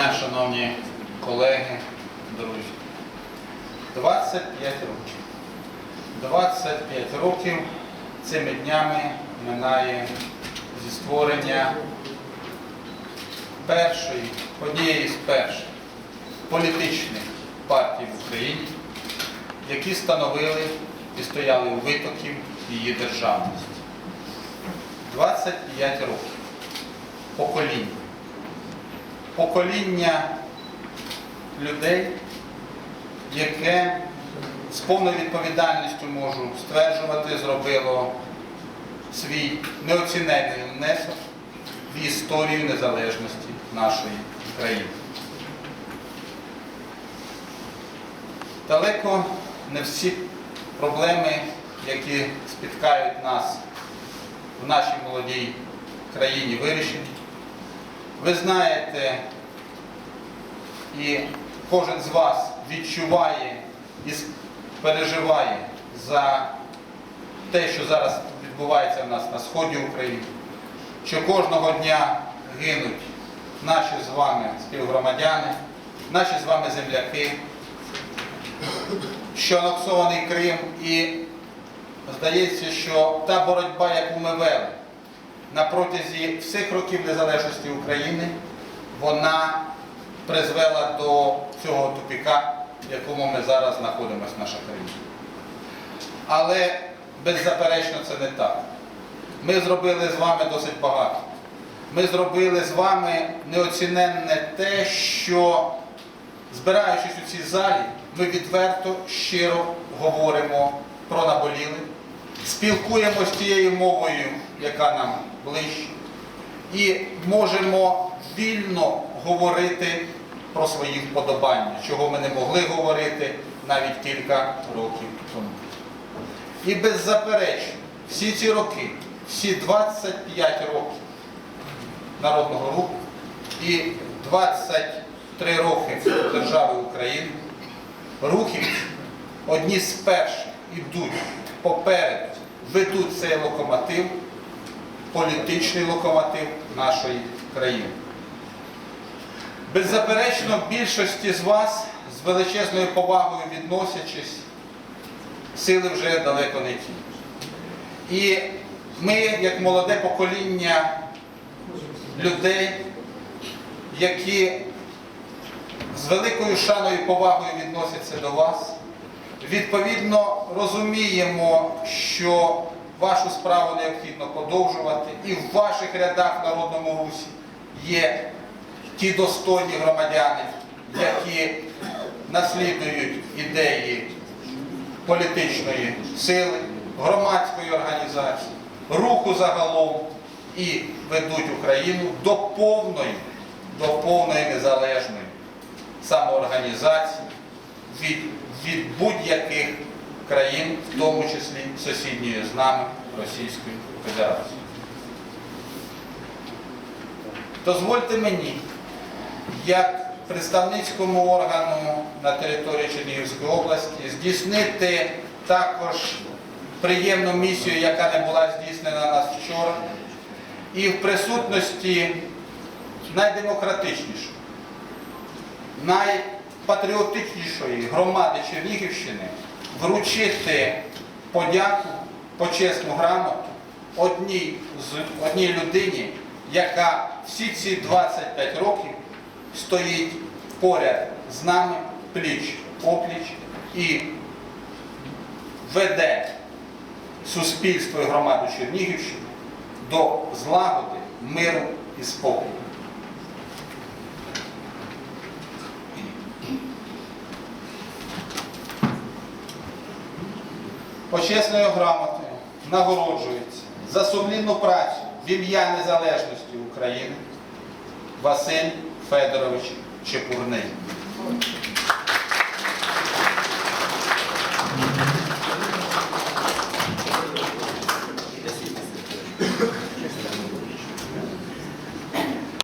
дня, шановні колеги, друзі. 25 років. 25 років цими днями минає зі створення першої, однієї з перших політичних партій в Україні, які становили і стояли у витоків її державності. 25 років. Покоління. Покоління людей, яке з повною відповідальністю можу стверджувати, зробило свій неоціненний внесок в історію незалежності нашої країни. Далеко не всі проблеми, які спіткають нас в нашій молодій країні, вирішені. Ви знаєте, і кожен з вас відчуває і переживає за те, що зараз відбувається в нас на сході України, що кожного дня гинуть наші з вами співгромадяни, наші з вами земляки, що анексований Крим і здається, що та боротьба, яку ми вели на протязі всіх років незалежності України, вона призвела до цього тупіка, в якому ми зараз знаходимося, наша країна. Але беззаперечно це не так. Ми зробили з вами досить багато. Ми зробили з вами неоціненне те, що, збираючись у цій залі, ми відверто, щиро говоримо про наболіле, спілкуємося тією мовою, яка нам ближче, і можемо вільно говорити про свої вподобання, чого ми не могли говорити навіть кілька років тому. І беззаперечно, всі ці роки, всі 25 років Народного руху і 23 роки держави України, рухівці одні з перших ідуть попереду, ведуть цей локомотив, політичний локомотив нашої країни. Беззаперечно, більшості з вас з величезною повагою відносячись, сили вже далеко не ті. І ми, як молоде покоління людей, які з великою шаною і повагою відносяться до вас, відповідно розуміємо, що вашу справу необхідно подовжувати, і в ваших рядах в народному русі є ті достойні громадяни, які наслідують ідеї політичної сили, громадської організації, руху загалом і ведуть Україну до повної, до повної незалежної самоорганізації від, від будь-яких країн, в тому числі сусідньої з нами Російської Федерації. Дозвольте мені, як представницькому органу на території Чернігівської області, здійснити також приємну місію, яка не була здійснена нас вчора, і в присутності найдемократичнішої, найпатріотичнішої громади Чернігівщини вручити подяку, почесну грамоту одній, з- одній людині, яка всі ці 25 років стоїть поряд з нами пліч опліч і веде суспільство і громаду Чернігівщини до злагоди, миру і спокою. Почесною грамотою нагороджується за сумлінну працю в ім'я незалежності України Василь Федорович Чепурний.